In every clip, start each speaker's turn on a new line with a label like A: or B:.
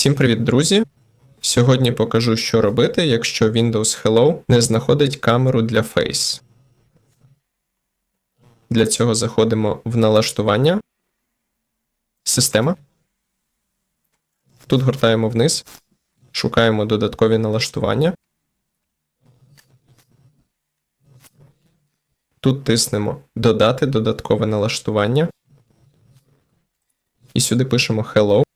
A: Всім привіт, друзі! Сьогодні покажу, що робити, якщо Windows Hello не знаходить камеру для Face. Для цього заходимо в налаштування, система. Тут гортаємо вниз, шукаємо додаткові налаштування. Тут тиснемо Додати додаткове налаштування. І сюди пишемо Hello.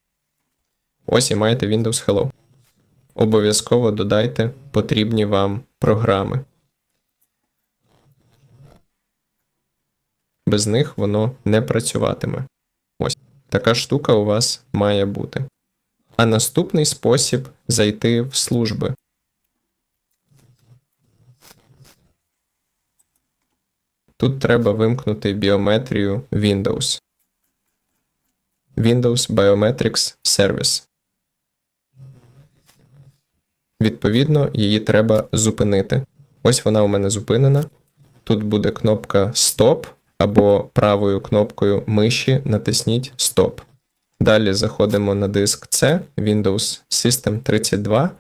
A: Ось і маєте Windows Hello. Обов'язково додайте потрібні вам програми. Без них воно не працюватиме. Ось така штука у вас має бути. А наступний спосіб зайти в служби. Тут треба вимкнути біометрію Windows. Windows Biometrics Service. Відповідно, її треба зупинити. Ось вона у мене зупинена. Тут буде кнопка Stop або правою кнопкою миші натисніть Stop. Далі заходимо на диск C Windows System 32.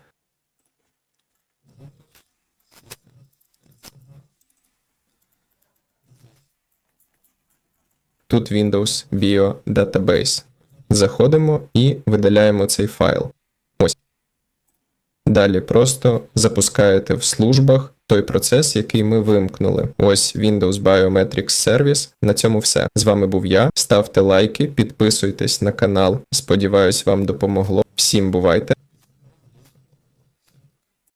A: Тут Windows Bio Database. Заходимо і видаляємо цей файл. Далі просто запускаєте в службах той процес, який ми вимкнули. Ось Windows Biometrics Service. На цьому все. З вами був я. Ставте лайки, підписуйтесь на канал. Сподіваюсь, вам допомогло. Всім бувайте!